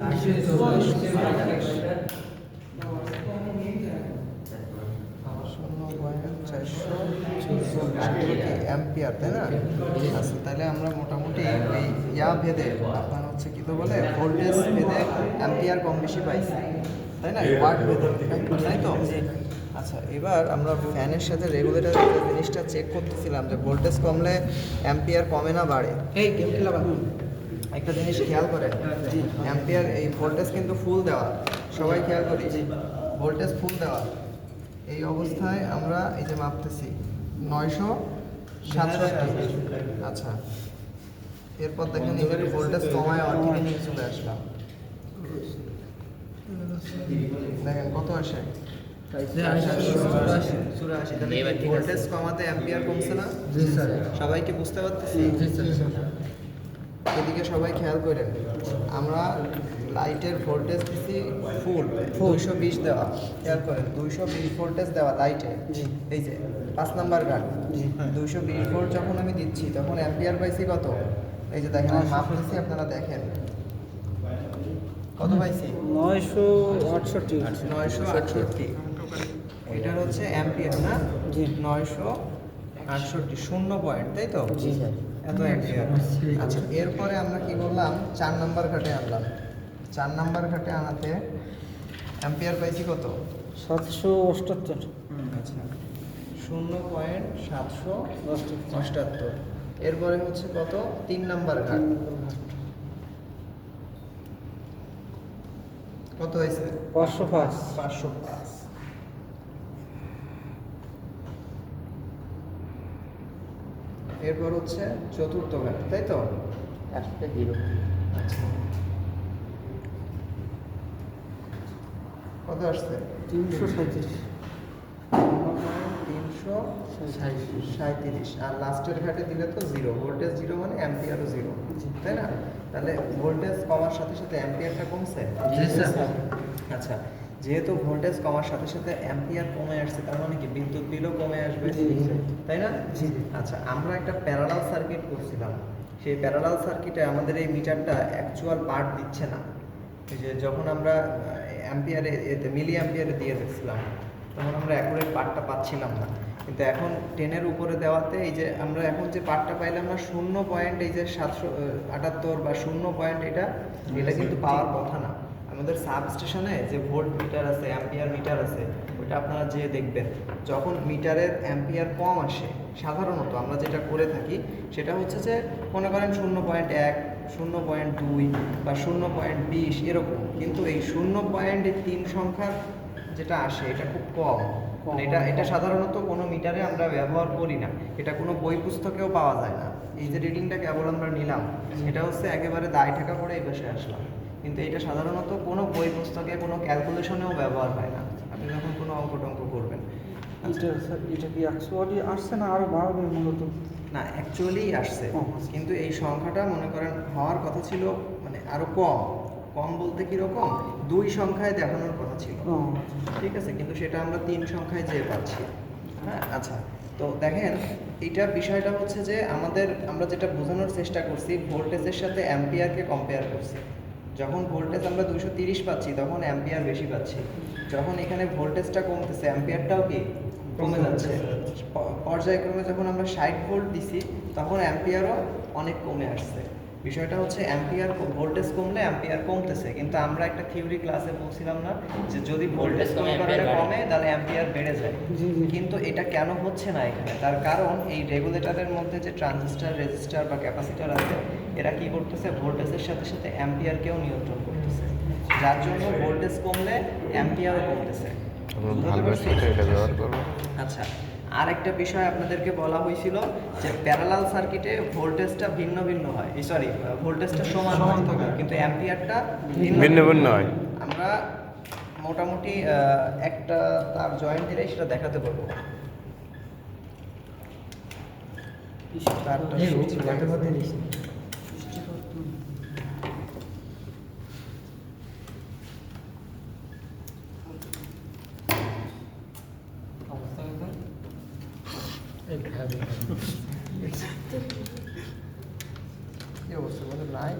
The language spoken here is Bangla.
আচ্ছা তাহলে আমরা মোটামুটি ইয়া ভেদে, আপনার হচ্ছে কি তো বলে ভোল্টেজ ভেদে অ্যাম্পিয়ার কম বেশি পাইছি, তাই না? ওয়াট ভেদে, তাই তো? আচ্ছা এবার আমরা ফ্যানের সাথে রেগুলেটর জিনিসটা চেক করতেছিলাম যে ভোল্টেজ কমলে অ্যাম্পিয়ার কমে না বাড়ে। এই গেম একটা জিনিস খেয়াল করেন অ্যাম্পিয়ার এই ভোল্টেজ কিন্তু ফুল দেওয়া সবাই খেয়াল করি ভোল্টেজ ফুল দেওয়া। এই অবস্থায় আমরা এই যে মাপতেছি নয়শো সাতষট্টি। আচ্ছা এরপর দেখেন এখানে ভোল্টেজ কমায় অর্ধেকে নিয়ে চলে আসলাম। দেখেন কত আসে? ভোল্টেজ কমাতে অ্যাম্পিয়ার কমছে না? সবাইকে বুঝতে পারতেছি? এদিকে সবাই খেয়াল করেন আমরা লাইটের ভোল্টেজ দিছি ফুল দুইশো বিশ দেওয়া। খেয়াল করেন দুইশো বিশ ভোল্টেজ দেওয়া লাইটে এই যে পাঁচ নাম্বার গান দুইশো বিশ ভোল্ট যখন আমি দিচ্ছি তখন অ্যাম্পিয়ার পাইছি কত? এই যে দেখেন আমি মাপ দিচ্ছি আপনারা দেখেন। কত পাইছি? নয়শো আটষট্টি। নয়শো আটষট্টি। এটার হচ্ছে অ্যাম্পিয়ার না? নয়শো আটষট্টি শূন্য পয়েন্ট তাই তো? জি স্যার এত অ্যাম্পিয়ার আচ্ছা এরপরে আমরা কি করলাম চার নাম্বার ঘাটে আনলাম। চার নাম্বার ঘাটে আনাতে অ্যাম্পিয়ার পাইছি কত? সাতশো অষ্টাত্তর। আচ্ছা শূন্য পয়েন্ট সাতশো অষ্টাত্তর। এরপরে হচ্ছে কত? তিন নাম্বার ঘাট। কত হয়েছে? পাঁচশো পাঁচ। পাঁচশো পাঁচ। এরপর হচ্ছে চতুর্থ ঘাট তাই তো? একটা জিরো আচ্ছা। কত আসছে? তিনশো সাঁত্রিশ তিনশো সাঁত্রিশ আর লাস্টের ঘাটে দিলে তো জিরো ভোল্টেজ জিরো মানে অ্যাম্পিয়ারও জিরো তাই না? তাহলে ভোল্টেজ কমার সাথে সাথে অ্যাম্পিয়ারটা কমছে। আচ্ছা। যেহেতু ভোল্টেজ কমার সাথে সাথে অ্যাম্পিয়ার কমে আসছে তার মানে কি? বিদ্যুৎ বিলও কমে আসবে। তাই না? জি। আচ্ছা আমরা একটা প্যারালাল সার্কিট করছিলাম। সেই প্যারালাল সার্কিটে আমাদের এই মিটারটা অ্যাকচুয়াল পার্ট দিচ্ছে না। যে যখন আমরা অ্যাম্পিয়ারে এতে মিলি অ্যাম্পিয়ারে দিয়ে দেখছিলাম তখন আমরা অ্যাকুরেট পার্টটা পাচ্ছিলাম না। কিন্তু এখন টেনের উপরে দেওয়াতে এই যে আমরা এখন যে পার্টটা পাইলাম না শূন্য পয়েন্ট এই যে সাতশো আটাত্তর বা শূন্য পয়েন্ট এটা এটা কিন্তু পাওয়ার কথা না। আমাদের সাব স্টেশনে যে ভোল্ট মিটার আছে অ্যাম্পিয়ার মিটার আছে ওটা আপনারা যেয়ে দেখবেন। যখন মিটারের অ্যাম্পিয়ার কম আসে সাধারণত আমরা যেটা করে থাকি সেটা হচ্ছে যে মনে করেন শূন্য পয়েন্ট এক শূন্য পয়েন্ট দুই বা শূন্য পয়েন্ট বিশ এরকম। কিন্তু এই শূন্য পয়েন্ট তিন সংখ্যার যেটা আসে এটা খুব কম। এটা এটা সাধারণত কোনো মিটারে আমরা ব্যবহার করি না। এটা কোনো বই পুস্তকেও পাওয়া যায় না। এই যে রিডিংটা কেবল আমরা নিলাম এটা হচ্ছে একেবারে দায় ঠাকা করে এই পাশে আসলাম। কিন্তু এটা সাধারণত কোনো বই পুস্তকে কোনো ক্যালকুলেশনেও ব্যবহার হয় না। আপনি যখন কোনো অঙ্ক টঙ্ক করবেন। এটা কি অ্যাকচুয়ালি আসছে না আরও বাড়বে মূলত? না অ্যাকচুয়ালি আসছে। আচ্ছা। কিন্তু এই সংখ্যাটা মনে করেন হওয়ার কথা ছিল মানে আরও কম। কম বলতে কীরকম? দুই সংখ্যায় দেখানোর কথা ছিল। ঠিক আছে কিন্তু সেটা আমরা তিন সংখ্যায় যেয়ে পাচ্ছি। হ্যাঁ আচ্ছা। তো দেখেন এইটা বিষয়টা হচ্ছে যে আমাদের আমরা যেটা বোঝানোর চেষ্টা করছি ভোল্টেজের সাথে অ্যাম্পিয়ারকে কম্পেয়ার করছি। যখন ভোল্টেজ আমরা দুশো তিরিশ পাচ্ছি তখন অ্যাম্পিয়ার বেশি পাচ্ছি। যখন এখানে ভোল্টেজটা কমতেছে অ্যাম্পিয়ারটাও কি কমে যাচ্ছে? পর্যায়ক্রমে যখন আমরা ষাট ভোল্ট দিছি তখন অ্যাম্পিয়ারও অনেক কমে আসছে। বিষয়টা হচ্ছে অ্যাম্পিয়ার ভোল্টেজ কমলে অ্যাম্পিয়ার কমতেছে কিন্তু আমরা একটা থিওরি ক্লাসে বলছিলাম না যে যদি ভোল্টেজ কোনো কারণে কমে তাহলে অ্যাম্পিয়ার বেড়ে যায়। কিন্তু এটা কেন হচ্ছে না এখানে? তার কারণ এই রেগুলেটরের মধ্যে যে ট্রানজিস্টার রেজিস্টার বা ক্যাপাসিটার আছে এরা কি করতেছে? ভোল্টেজের সাথে সাথে অ্যাম্পিয়ারকেও নিয়ন্ত্রণ করতেছে। যার জন্য ভোল্টেজ কমলে অ্যাম্পিয়ারও কমতেছে। আচ্ছা। আর একটা বিষয় আপনাদেরকে বলা হয়েছিল যে প্যারালাল সার্কিটে ভোল্টেজটা ভিন্ন ভিন্ন হয়। সরি ভোল্টেজটা সমান সমান থাকে। কিন্তু অ্যাম্পিয়ারটা ভিন্ন ভিন্ন হয়। আমরা মোটামুটি একটা তার জয়েন্ট দিলে সেটা দেখাতে পারব। তারটা সুইচ লাগাতে- কি অবস্থা বলে নাই